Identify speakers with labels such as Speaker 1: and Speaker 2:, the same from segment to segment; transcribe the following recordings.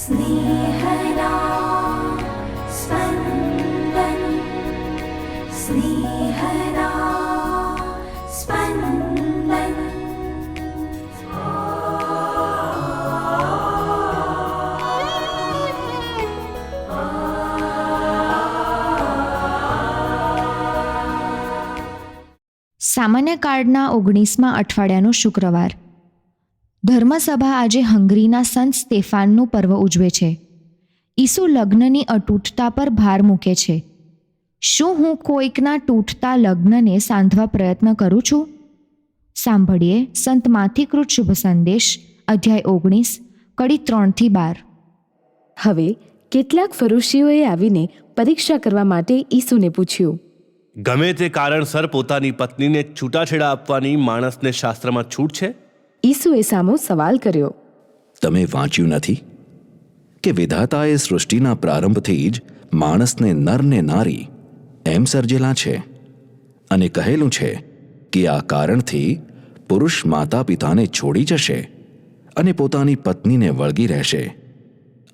Speaker 1: स्नेहदा स्पन्दन् स्नेहदा स्पन्दन्
Speaker 2: સામાન્ય કાર્ડના ઓગણીસમાં અઠવાડિયાનો શુક્રવાર ધર્મસભા આજે હંગરીના સંત સ્તેફાનનું પર્વ ઉજવે છે. ઈસુ લગ્નની અતૂટતા પર ભાર મૂકે છે. શું હું કોઈકના તૂટતા લગ્નને સાંધવા પ્રયત્ન કરું છું? સાંભળીએ સંત માથીકૃત શુભ સંદેશ અધ્યાય ઓગણીસ કડી ત્રણથી બાર.
Speaker 3: હવે કેટલાક ફરુશીઓએ આવીને પરીક્ષા કરવા માટે ઈસુને પૂછ્યું.
Speaker 4: ગમે તે કારણસર પોતાની પત્નીને છૂટાછેડા આપવાની માણસને શાસ્ત્રમાં છૂટ છે?
Speaker 3: ઈસુએ સામો સવાલ કર્યો,
Speaker 5: તમે વાંચ્યું નથી કે વિધાતાએ સૃષ્ટિના પ્રારંભથી જ માણસને નરને નારી એમ સર્જેલા છે અને કહેલું છે કે આ કારણથી પુરુષ માતા પિતાને છોડી જશે અને પોતાની પત્નીને વળગી રહેશે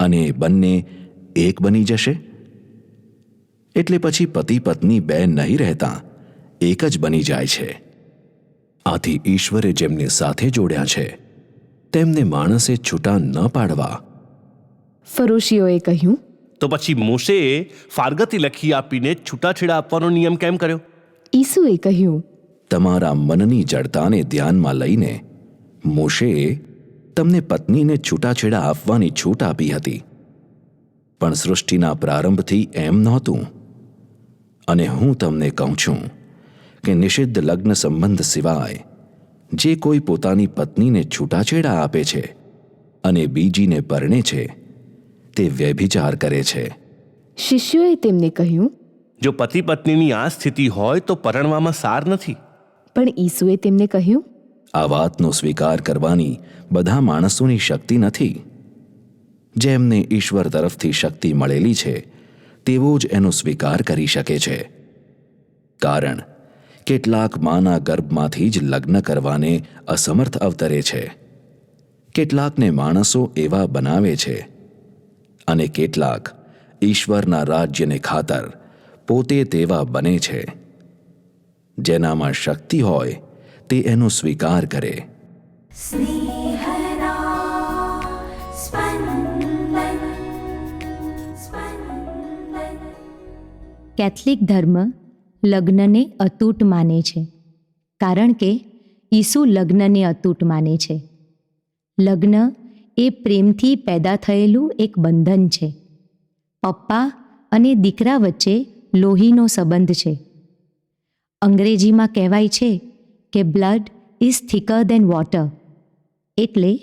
Speaker 5: અને બંને એક બની જશે. એટલે પછી પતિ પત્ની બે નહીં રહેતા, એક જ બની જાય છે. આથી ઈશ્વરે જેમની સાથે જોડ્યા છે તેમને માણસે છૂટા ન પાડવા.
Speaker 3: ફરોશીઓએ કહ્યું
Speaker 4: તો પછી મોશે ફારગતી લખી આપીને છૂટાછેડા આપવાનો નિયમ કેમ કર્યો?
Speaker 3: ઈસુએ કહ્યું
Speaker 5: તમારા મનની જડતાને ધ્યાનમાં લઈને મોશેએ તમને પત્નીને છૂટાછેડા આપવાની છૂટ આપી હતી. પણ સૃષ્ટિના પ્રારંભથી એમ નહોતું. અને હું તમને કહું છું કે નિષિદ્ધ લગ્ન સંબંધ સિવાય જે કોઈ પોતાની પત્નીને છૂટાછેડા આપે છે અને બીજીને પરણે છે તે વ્યભિચાર કરે છે.
Speaker 3: શિષ્યોએ તેમને કહ્યું
Speaker 4: જો પતિ પત્નીની આ સ્થિતિ હોય તો પરણવામાં સાર નથી.
Speaker 3: પણ ઈસુએ તેમને કહ્યું
Speaker 5: આ વાતનો સ્વીકાર કરવાની બધા માણસોની શક્તિ નથી. જેમને ઈશ્વર તરફથી શક્તિ મળેલી છે તેવો જ એનો સ્વીકાર કરી શકે છે. કારણ કેટલાક માના ગર્ભમાંથી જ લગ્ન કરવાને અસમર્થ અવતરે છે. કેટલાકને માણસો એવા બનાવે છે. અને કેટલાક ઈશ્વરના રાજ્યને ખાતર પોતે તેવા બને છે. જેનામાં શક્તિ હોય તે એનો સ્વીકાર કરે.
Speaker 2: કેથલિક ધર્મ લગ્નને અતૂટ માને છે. કારણ કે ઈસુ લગ્નને અતૂટ માને છે. લગ્ન એ પ્રેમથી પેદા થયેલું એક બંધન છે. પપ્પા અને દીકરા વચ્ચે લોહીનો સંબંધ છે. અંગ્રેજીમાં કહેવાય છે કે blood is thicker than water એટલે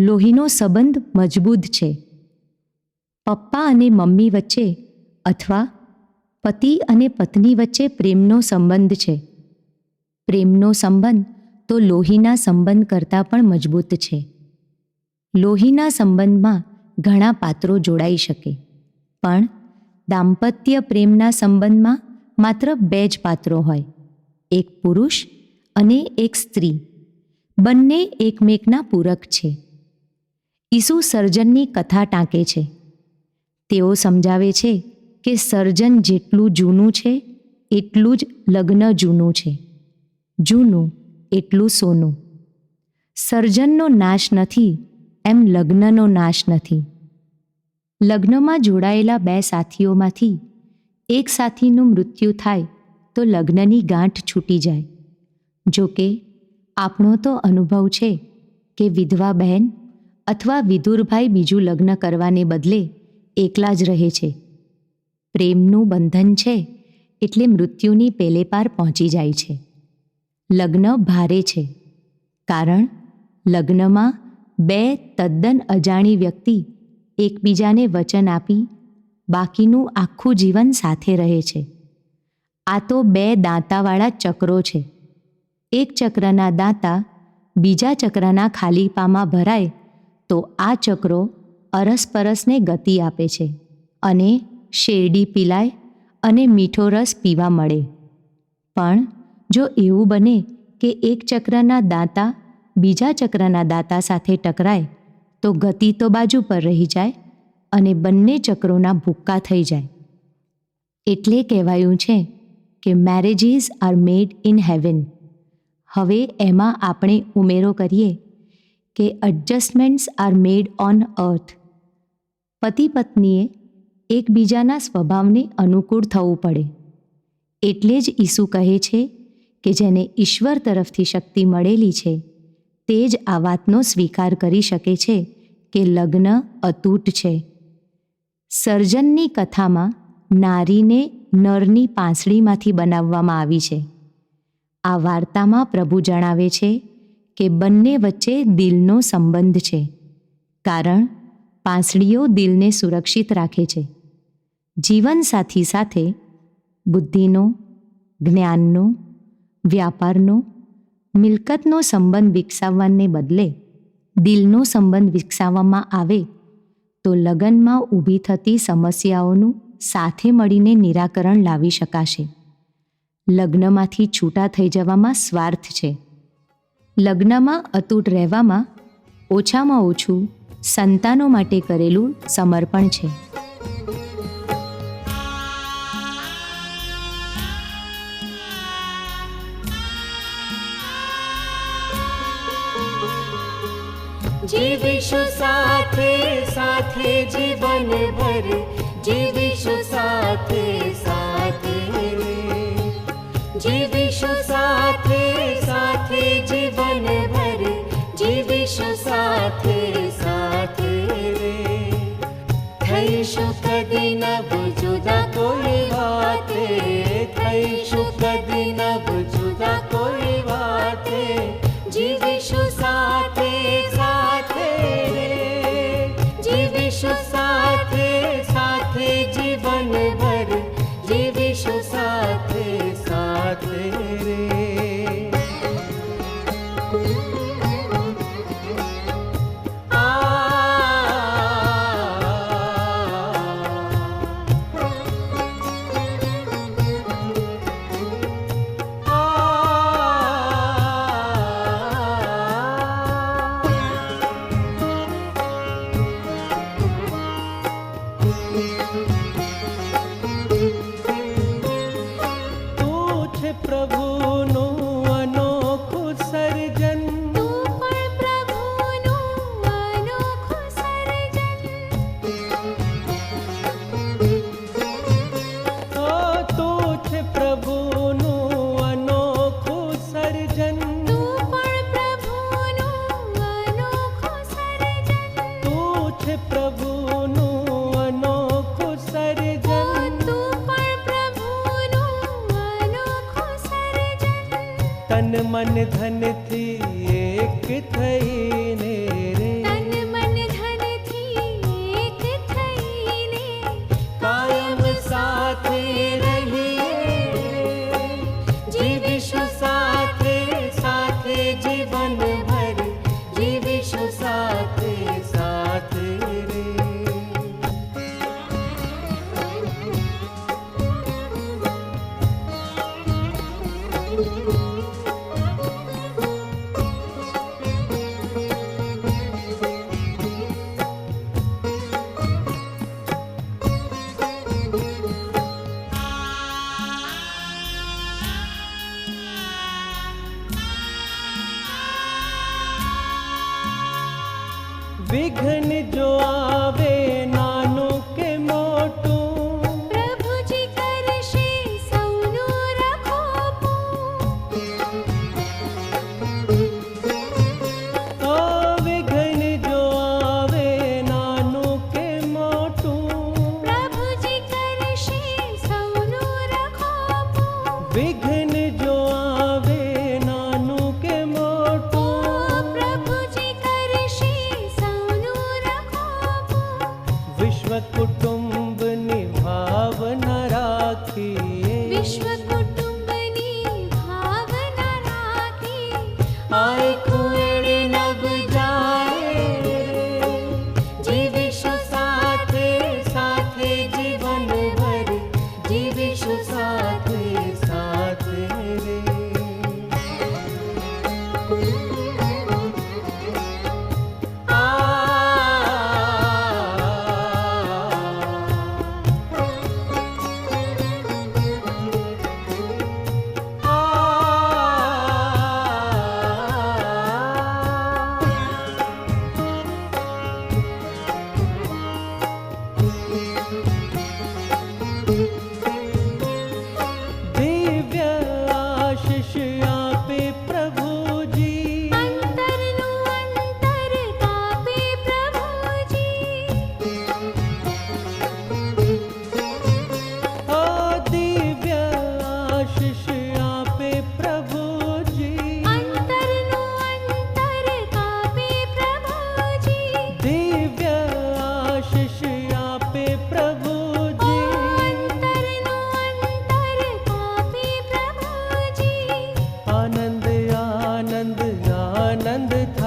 Speaker 2: લોહીનો સંબંધ મજબૂત છે. પપ્પા અને મમ્મી વચ્ચે અથવા પતિ અને પત્ની વચ્ચે પ્રેમનો સંબંધ છે. પ્રેમનો સંબંધ તો લોહીના સંબંધ કરતાં પણ મજબૂત છે. લોહીના સંબંધમાં ઘણા પાત્રો જોડાઈ શકે. પણ દાંપત્ય પ્રેમના સંબંધમાં માત્ર બે જ પાત્રો હોય. એક પુરુષ અને એક સ્ત્રી. બંને એકમેકના પૂરક છે. ઈસુ સર્જનની કથા ટાંકે છે. તેઓ સમજાવે છે કે સર્જન જેટલું જૂનું છે, એટલું જ લગ્ન જૂનું છે. જૂનું એટલું સોનું. સર્જનનો નાશ નથી, એમ લગ્નનો નાશ નથી. લગ્નમાં જોડાયેલા બે સાથીઓમાંથી એક સાથીનું મૃત્યુ થાય તો લગ્નની ગાંઠ છૂટી જાય. જો કે આપણો તો અનુભવ છે કે વિધવા બહેન અથવા વિધુરભાઈ બીજું લગ્ન કરવાને બદલે એકલા જ રહે છે. પ્રેમનું બંધન છે એટલે મૃત્યુની પેલે પાર પહોંચી જાય છે. લગ્ન ભારે છે. કારણ લગ્નમાં બે તદ્દન અજાણી વ્યક્તિ એકબીજાને વચન આપી બાકીનું આખું જીવન સાથે રહે છે. આ તો બે દાંતાવાળા ચક્રો છે. એક ચક્રના દાંતા બીજા ચક્રના ખાલીપામાં ભરાય તો આ ચક્રો અરસપરસને ગતિ આપે છે અને શેરડી પીલાય અને મીઠો રસ પીવા મળે. પણ જો એવું બને કે એક ચક્રના દાંતા બીજા ચક્રના દાંતા સાથે ટકરાય, તો ગતિ તો બાજુ પર રહી જાય અને બંને ચક્રોના ભૂક્કા થઈ જાય. એટલે કહેવાયું છે કે marriages are made in heaven હવે એમાં આપણે ઉમેરો કરીએ કે adjustments are made on earth પતિ પત્નીએ એકબીજાના સ્વભાવને અનુકૂળ થવું પડે. એટલે જ ઈસુ કહે છે કે જેને ઈશ્વર તરફથી શક્તિ મળેલી છે, તે જ આ વાતનો સ્વીકાર કરી શકે છે કે લગ્ન અતૂટ છે. સર્જનની કથામાં નારીને નરની પાંસળીમાંથી બનાવવામાં આવી છે. આ વાર્તામાં પ્રભુ જણાવે છે કે બંને વચ્ચે દિલનો સંબંધ છે, કારણ પાંસળીઓ દિલને સુરક્ષિત રાખે છે. જીવનસાથી સાથે બુદ્ધિનો, જ્ઞાનનો, વ્યાપારનો, મિલકતનો સંબંધ વિકસાવવાને બદલે દિલનો સંબંધ વિકસાવવામાં આવે તો લગ્નમાં ઊભી થતી સમસ્યાઓનું સાથે મળીને નિરાકરણ લાવી શકાશે. લગ્નમાંથી છૂટા થઈ જવામાં સ્વાર્થ છે. લગ્નમાં અતૂટ રહેવામાં ઓછામાં ઓછું સંતાનો માટે કરેલું સમર્પણ છે.
Speaker 1: જીવીશું સાથે સાથે જીવન ભર. જીવીશું સાથે સાથે જીવીશું સાથે સાથે જીવન ભર. જીવીશું સાથે સાથે થઈશું કદી ન
Speaker 6: તું છે મન ધનથી એક થઈને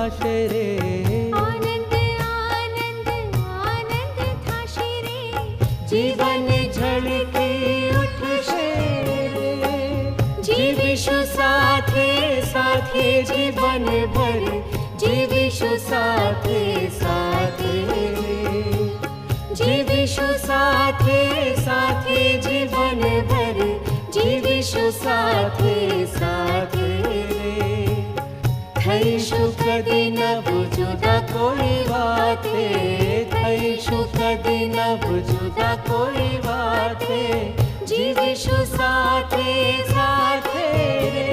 Speaker 6: થશે રે.
Speaker 1: આનંદ આનંદ આનંદ થશે રે.
Speaker 6: જીવન ઝળકી
Speaker 1: ઉઠશે જીવીશું સાથે સાથે જીવન ભર. જીવીશું સાથે
Speaker 6: સાથે
Speaker 1: જીવીશું સાથે સાથે જીવન ભર. જીવીશું સાથે સાથે થઈ સુખ દિન બુજુદા કોઈ વાતે, થઈ સુખ દિન બુજુદા કોઈ વાતે. જીવીશું સાથે સાથે રે.